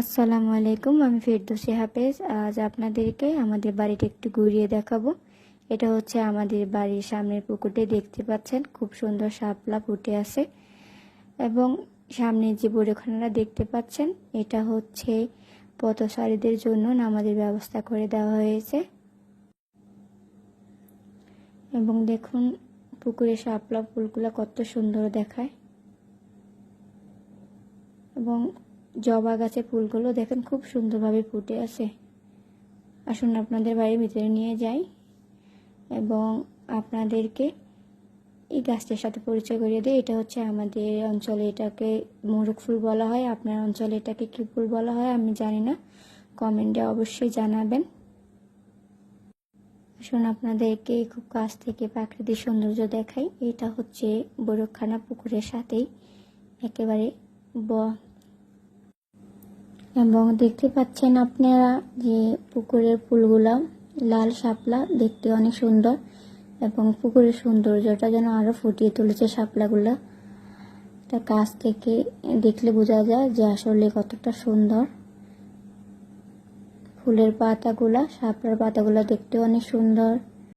আসসালামু আলাইকুম, আমি ফেরদৌসি হাফেজ। আজ আপনাদেরকে আমাদের বাড়িটা একটু ঘুরিয়ে দেখাবো। এটা হচ্ছে আমাদের বাড়ির সামনের পুকুরটি, দেখতে পাচ্ছেন? খুব সুন্দর শাপলা ফুটে আছে। এবং সামনে যে বড়খানাটা দেখতে পাচ্ছেন, এটা হচ্ছে পথচারীদের জন্য নামাজের ব্যবস্থা করে দেওয়া হয়েছে। এবং দেখুন পুকুরে শাপলা ফুলগুলো কত সুন্দর দেখায়। এবং জবা গাছের ফুলগুলো দেখেন খুব সুন্দরভাবে ফুটে আছে। আসুন আপনাদের বাড়ির ভিতরে নিয়ে যাই এবং আপনাদেরকে এই গাছটার সাথে পরিচয় করিয়ে দিই। এটা হচ্ছে আমাদের অঞ্চলে এটাকে মোরগ ফুল বলা হয়। আপনার অঞ্চলে এটাকে কী ফুল বলা হয় আমি জানি না। কমেন্টে অবশ্যই জানাবেন। আসুন আপনাদেরকে খুব কাছ থেকে প্রাকৃতিক সৌন্দর্য দেখাই। এটা হচ্ছে বরখানা পুকুরের সাথেই একেবারে ব এবং দেখতে পাচ্ছেন আপনারা যে পুকুরের ফুলগুলা লাল শাপলা, দেখতে অনেক সুন্দর এবং পুকুরের সৌন্দর্যটা যেন আরও ফুটিয়ে তুলেছে শাপলাগুলা। এটা কাছ থেকে দেখলে বোঝা যায় যে আসলে কতটা সুন্দর। ফুলের পাতাগুলা, শাপলার পাতাগুলা দেখতে অনেক সুন্দর।